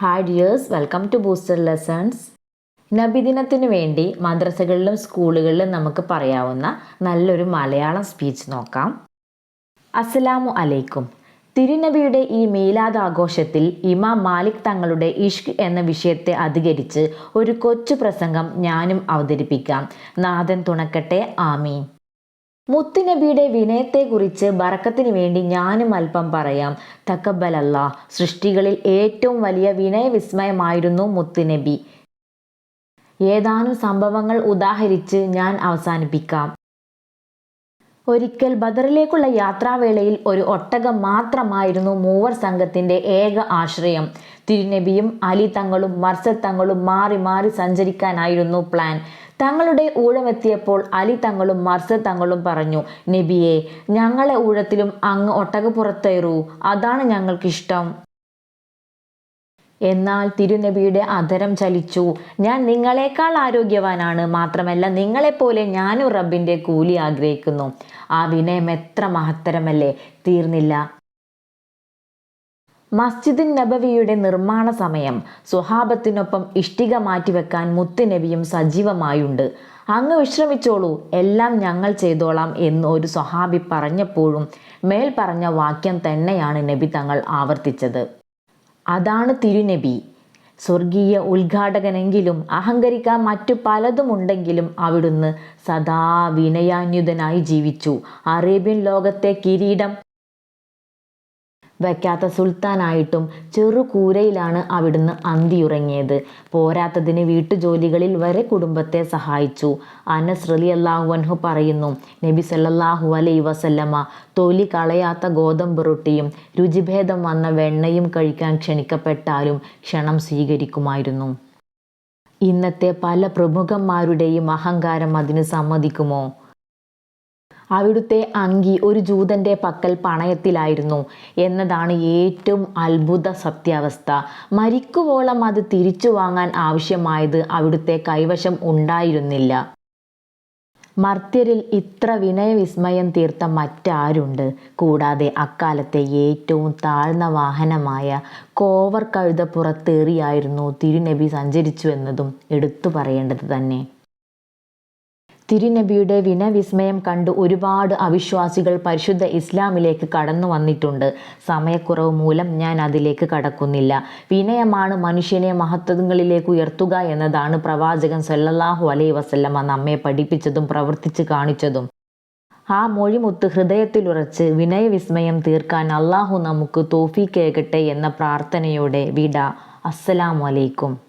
Hi dears welcome to booster lessons നബിദിനത്തിന് വേണ്ടി മദ്രസകളിലും സ്കൂളുകളിലും നമുക്ക് പറയാവുന്ന നല്ലൊരു മലയാളം സ്പീച്ച് നോക്കാം. അസ്സലാമു അലൈക്കും. തിരുനബിയുടെ ഈ മീലാദ് ആഘോഷത്തിൽ ഇമാം മാലിക് തങ്ങളുടെ ഇഷ്ക് എന്ന വിഷയത്തെ അധികരിച്ച് ഒരു കൊച്ചു പ്രസംഗം ഞാനും അവതരിപ്പിക്കാം. നാഥൻ തുണക്കട്ടെ. ആമീൻ. മുത്തുനബിയുടെ വിനയത്തെക്കുറിച്ച് ബറക്കത്തിന് വേണ്ടി ഞാനും അല്പം പറയാം. തക്കബലല്ല സൃഷ്ടികളിൽ ഏറ്റവും വലിയ വിനയവിസ്മയമായിരുന്നു മുത്തുനബി. ഏതാനും സംഭവങ്ങൾ ഉദാഹരിച്ച് ഞാൻ അവസാനിപ്പിക്കാം. ഒരിക്കൽ ബദറിലേക്കുള്ള യാത്രാവേളയിൽ ഒരു ഒട്ടകം മാത്രമായിരുന്നു മൂവർ സംഘത്തിന്റെ ഏക ആശ്രയം. തിരുനബിയും അലി തങ്ങളും മർസൽ തങ്ങളും മാറി മാറി സഞ്ചരിക്കാനായിരുന്നു പ്ലാൻ. തങ്ങളുടെ ഊഴമെത്തിയപ്പോൾ അലി തങ്ങളും മർസ തങ്ങളും പറഞ്ഞു നബിയെ ഞങ്ങളെ ഊഴത്തിലും അങ്ങ് ഒട്ടകപ്പുറത്തേറൂ അതാണ് ഞങ്ങൾക്കിഷ്ടം. എന്നാൽ തിരുനബിയുടെ അധരം ചലിച്ചു. ഞാൻ നിങ്ങളെക്കാൾ ആരോഗ്യവാനാണ്. മാത്രമല്ല നിങ്ങളെപ്പോലെ ഞാനും റബ്ബിന്റെ കൂലി ആഗ്രഹിക്കുന്നു. ആ വിനയം എത്ര മഹത്തരമല്ലേ? തീർന്നില്ല. മസ്ജിദ് നബവിയുടെ നിർമ്മാണ സമയം സുഹാബത്തിനൊപ്പം ഇഷ്ടിക മാറ്റിവെക്കാൻ മുത്തുനബിയും സജീവമായുണ്ട്. അങ്ങ് വിശ്രമിച്ചോളൂ എല്ലാം ഞങ്ങൾ ചെയ്തോളാം എന്ന് ഒരു സ്വഹാബി പറഞ്ഞപ്പോഴും മേൽ പറഞ്ഞ വാക്യം തന്നെയാണ് നബി തങ്ങൾ ആവർത്തിച്ചത്. അതാണ് തിരുനബി. സ്വർഗീയ ഉദ്ഘാടകനെങ്കിലും അഹങ്കരിക്കാൻ മറ്റു പലതുമുണ്ടെങ്കിലും അവിടുന്ന് സദാ വിനയാന്യുതനായി ജീവിച്ചു. അറേബ്യൻ ലോകത്തെ കിരീടം വയ്ക്കാത്ത സുൽത്താനായിട്ടും ചെറുകൂരയിലാണ് അവിടുന്ന് അന്തിയുറങ്ങിയത്. പോരാത്തതിന് വീട്ടുജോലികളിൽ വരെ കുടുംബത്തെ സഹായിച്ചു. അനസ് റലി അള്ളാഹു പറയുന്നു നബി സല്ലാഹു അലൈ വസല്ലമ്മ തൊലി കളയാത്ത ഗോതമ്പ് റൊട്ടിയും രുചിഭേദം വന്ന വെണ്ണയും കഴിക്കാൻ ക്ഷണിക്കപ്പെട്ടാലും ക്ഷണം സ്വീകരിക്കുമായിരുന്നു. ഇന്നത്തെ പല പ്രമുഖന്മാരുടെയും അഹങ്കാരം അതിന് സമ്മതിക്കുമോ? അവിടുത്തെ അങ്കി ഒരു ജൂതന്റെ പക്കൽ പണയത്തിലായിരുന്നു. എന്നതാണ് ഏറ്റവും അത്ഭുത സത്യാവസ്ഥ. മരിക്കുവോളം അത് തിരിച്ചു വാങ്ങാൻ ആവശ്യമായത് അവിടുത്തെ കൈവശം ഉണ്ടായിരുന്നില്ല. മർത്യരിൽ ഇത്ര വിനയവിസ്മയം തീർത്ത മറ്റാരുണ്ട്? കൂടാതെ അക്കാലത്തെ ഏറ്റവും താഴ്ന്ന വാഹനമായ കോവർ കഴുത പുറത്തേറിയായിരുന്നു തിരുനബി സഞ്ചരിച്ചു എന്നതും എടുത്തു പറയേണ്ടത് തന്നെ. തിരുനബിയുടെ വിനവിസ്മയം കണ്ട് ഒരുപാട് അവിശ്വാസികൾ പരിശുദ്ധ ഇസ്ലാമിലേക്ക് കടന്നു വന്നിട്ടുണ്ട്. സമയക്കുറവ് മൂലം ഞാൻ അതിലേക്ക് കടക്കുന്നില്ല. വിനയമാണ് മനുഷ്യനെ മഹത്വങ്ങളിലേക്ക് ഉയർത്തുക എന്നതാണ് പ്രവാചകൻ സല്ലല്ലാഹു അലൈ വസല്ലമ നമ്മെ പഠിപ്പിച്ചതും പ്രവർത്തിച്ച് കാണിച്ചതും. ആ മൊഴിമുത്ത് ഹൃദയത്തിലുറച്ച് വിനയവിസ്മയം തീർക്കാൻ അള്ളാഹു നമുക്ക് തോഫീക്കേകട്ടെ എന്ന പ്രാർത്ഥനയോടെ വിട. അസ്സലാമു അലൈക്കും.